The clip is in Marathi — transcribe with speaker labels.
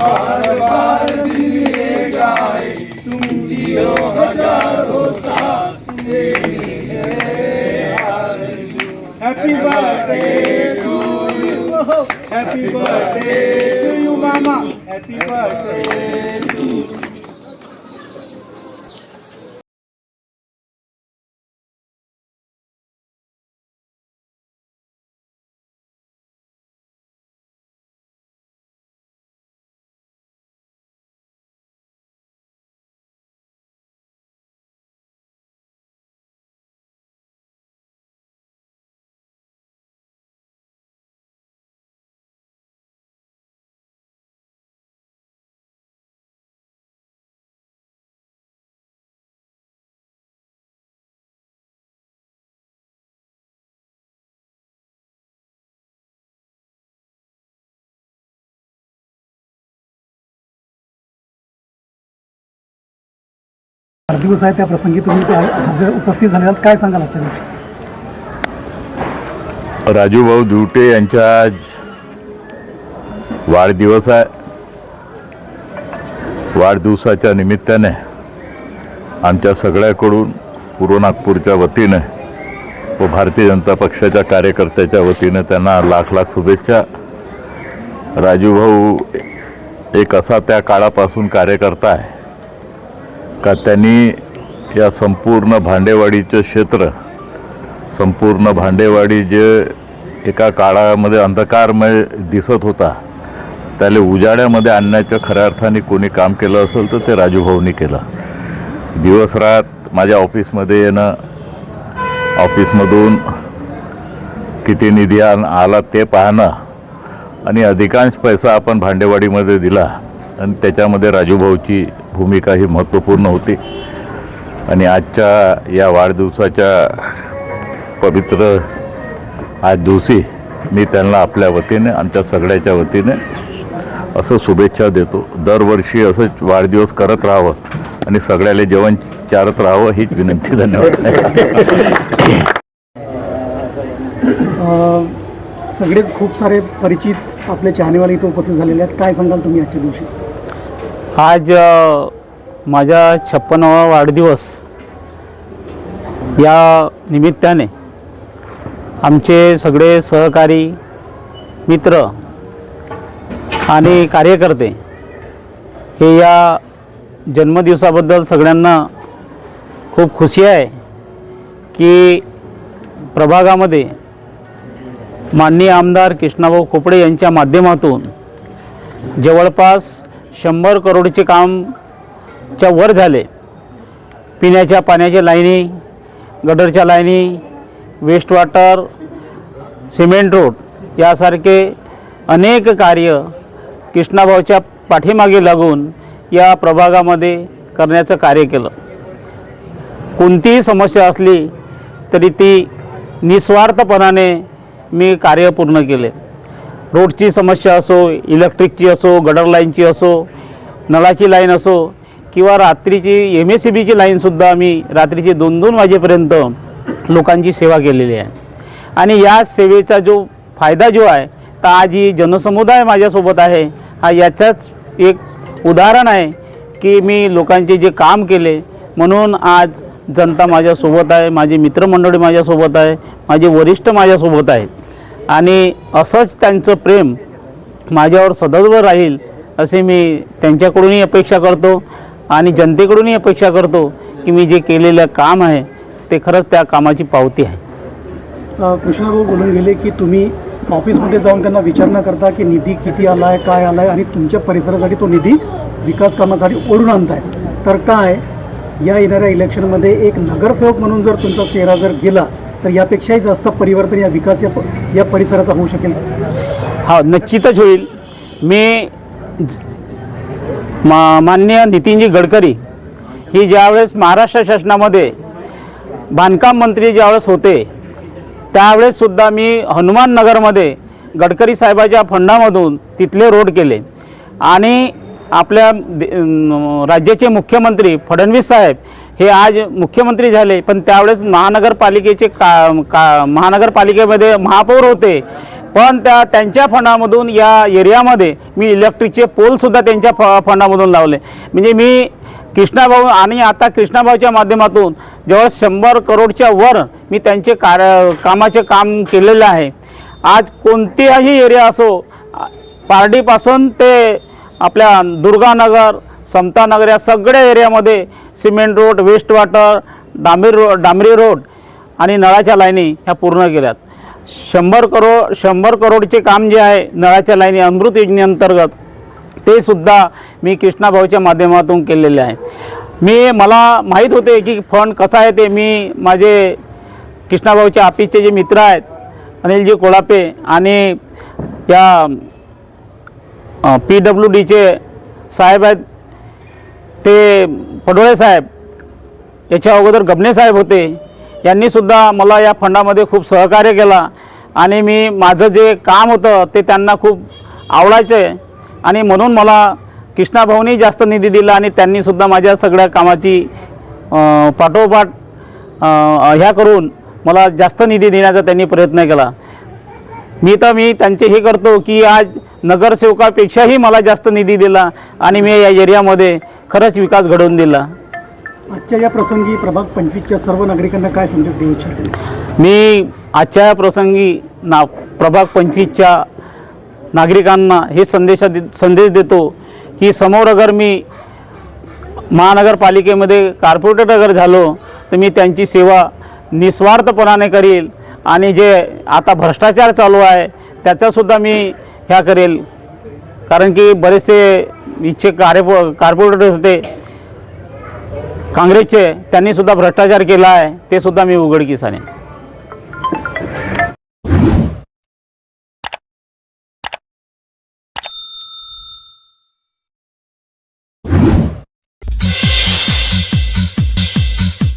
Speaker 1: বারবার দিয়ে গাই তুমিও হাজারো সাথ Happy birthday to you. Happy birthday to you, Mama. Happy birthday. Birthday
Speaker 2: वाढदिवस आहे त्या प्रसंगी तुम्ही हजर उपस्थित झालेला काय सांगाल आजच्या दिवशी?
Speaker 3: राजूभाऊ दिवटे यांच्या आज वाढदिवस आहे. वाढदिवसाच्या निमित्ताने आमच्या सगळ्याकडून पूर्व नागपूरच्या वतीने व भारतीय जनता पक्षाच्या कार्यकर्त्याच्या वतीने त्यांना लाख लाख शुभेच्छा. राजूभाऊ एक असा त्या काळापासून कार्यकर्ता आहे. का त्यांनी या संपूर्ण भांडेवाडीचं क्षेत्र संपूर्ण भांडेवाडी जे एका काळामध्ये अंधकारमय दिसत होता त्याला उजाड्यामध्ये आणण्याचं खऱ्या अर्थाने कोणी काम केलं असेल तर ते राजूभाऊनी केलं. दिवस रात माझ्या ऑफिसमध्ये येणं ऑफिसमधून किती निधी आला ते पाहणं आणि अधिकांश पैसा आपण भांडेवाडीमध्ये दिला आणि त्याच्यामध्ये राजूभाऊची भूमिका ही महत्त्वपूर्ण होती. आणि आजच्या या वाढदिवसाच्या पवित्र आज दिवशी मी त्यांना आपल्या वतीने आमच्या सगळ्याच्या वतीने असं शुभेच्छा देतो. दरवर्षी असं वाढदिवस करत राहावं आणि सगळ्याला जेवण चारत राहावं हीच विनंती. धन्यवाद.
Speaker 2: सगळेच खूप सारे परिचित आपले चाहनेवाले इथं उपस्थित झालेले आहेत. काय सांगाल तुम्ही आजच्या दिवशी?
Speaker 4: आज माझ्या माझा छप्पनावा वाढदिवस या निमित्ताने आमचे सगळे सहकारी मित्र आणि कार्यकर्ते हे या जन्मदिवसाबद्दल सगळ्यांना खूप खुशी आहे की प्रभागामध्ये माननीय आमदार कृष्णाभाऊ खोपडे यांच्या माध्यमातून जवळपास शंभर करोडचे कामच्या वर झाले. पिण्याच्या पाण्याच्या लाईनी गडरच्या लाईनी वेस्ट वॉटर सिमेंट रोड यासारखे अनेक कार्य कृष्णाभाऊच्या पाठीमागे लागून या प्रभागामध्ये करण्याचं कार्य केलं. कोणतीही समस्या असली तरी ती निस्वार्थपणाने मी कार्य पूर्ण केले. रोडची समस्या असो इलेक्ट्रिकची असो गडर लाईनची असो नळाची लाईन असो किंवा रात्रीची एम एस सी बीची लाईनसुद्धा मी रात्रीचे दोन दोन वाजेपर्यंत लोकांची सेवा केलेली आहे. आणि या सेवेचा जो फायदा जो आहे तर आज ही जनसमुदाय माझ्यासोबत आहे. हा याचाच एक उदाहरण आहे की मी लोकांचे जे काम केले म्हणून आज जनता माझ्यासोबत आहे माझे मित्रमंडळी माझ्यासोबत आहे माझे वरिष्ठ माझ्यासोबत आहेत. आणि असंच त्यांचं प्रेम माझ्यावर सदैव राहील असे मी त्यांच्याकडूनही अपेक्षा करतो आणि जनतेकडूनही अपेक्षा करतो की मी जे केलेलं काम आहे ते खरंच त्या कामाची पावती आहे.
Speaker 2: कृष्णाभाऊ बोलून गेले की तुम्ही ऑफिसमध्ये जाऊन त्यांना विचार न करता की निधी किती आला आहे काय आला आहे आणि तुमच्या परिसरासाठी तो निधी विकास कामासाठी ओढून आणताय. तर काय या येणाऱ्या इलेक्शनमध्ये एक नगरसेवक म्हणून जर तुमचा चेहरा जर गेला तर यापेक्षाही जास्त परिवर्तन या विकास या या परिसराचा होऊ शकेल
Speaker 4: हा निश्चितच होईल. मी मा मान्य नितीनजी गडकरी ही ज्यावेळेस महाराष्ट्र शासनामध्ये बांधकाम मंत्री ज्यावेळेस होते त्यावेळेससुद्धा मी हनुमान नगरमध्ये गडकरी साहेबाच्या फंडामधून तिथले रोड केले. आणि आपल्या दे- राज्याचे मुख्यमंत्री फडणवीस साहेब हे आज मुख्यमंत्री झाले पण त्यावेळेस महानगरपालिकेचे का का महानगरपालिकेमध्ये महापौर होते. पण त्या त्यांच्या फंडामधून या एरियामध्ये मी इलेक्ट्रिकचे पोलसुद्धा त्यांच्या फ फंडामधून लावले. म्हणजे मी कृष्णाभाऊ आणि आता कृष्णाभाऊच्या माध्यमातून जवळ शंभर करोडच्या वर मी त्यांचे कार्य कामाचे काम केलेलं आहे. आज कोणतीही एरिया असो पारडीपासून ते आपल्या दुर्गानगर समतानगर या सगळ्या एरियामध्ये सिमेंट रोड वेस्ट वॉटर डांबरी रो डांबरी रोड आणि नळाच्या लाईनी ह्या पूर्ण केल्यात. शंभर करोड शंभर करोडचे काम जे आहे नळाच्या लाईनी अमृत योजनेअंतर्गत ते सुद्धा मी कृष्णाभाऊच्या माध्यमातून केलेले आहे. मी मला माहीत होते की फंड कसा आहे ते मी माझे कृष्णाभाऊच्या ऑफिसचे जे मित्र आहेत अनिलजी कोळापे आणि या पी डब्ल्यू डीचे साहेब आहेत ते पडोळे साहेब याच्या अगोदर गबने साहेब होते. यांनीसुद्धा मला या फंडामध्ये खूप सहकार्य केला आणि मी माझं जे काम होतं ते त्यांना खूप आवडायचं. आणि म्हणून मला कृष्णाभाऊनी जास्त निधी दिला आणि त्यांनीसुद्धा माझ्या सगळ्या कामाची पाठोपाठ ह्या करून मला जास्त निधी देण्याचा त्यांनी प्रयत्न केला. मी तर मी त्यांचे हे करतो की आज नगरसेवकापेक्षाही मला जास्त निधी दिला आणि मी या एरियामध्ये खरंच विकास घडवून दिला.
Speaker 2: आजच्या या प्रसंगी प्रभाग पंचवीसच्या सर्व नागरिकांना काय संदेश देऊ इच्छितो?
Speaker 4: मी आजच्या या प्रसंगी ना प्रभाग पंचवीसच्या नागरिकांना हे संदेश संदेश देतो की समोर अगर मी महानगरपालिकेमध्ये कॉर्पोरेटर अगर झालो तर मी त्यांची सेवा निस्वार्थपणाने करील आणि जे आता भ्रष्टाचार चालू आहे त्याचासुद्धा मी ह्या करेल. कारण की बरेचसे इच्छे कार्य कॉर्पोरेटर होते. काँग्रेसचे त्यांनीसुद्धा भ्रष्टाचार केला आहे. ते सुद्धा मी उघडकीस आणेन.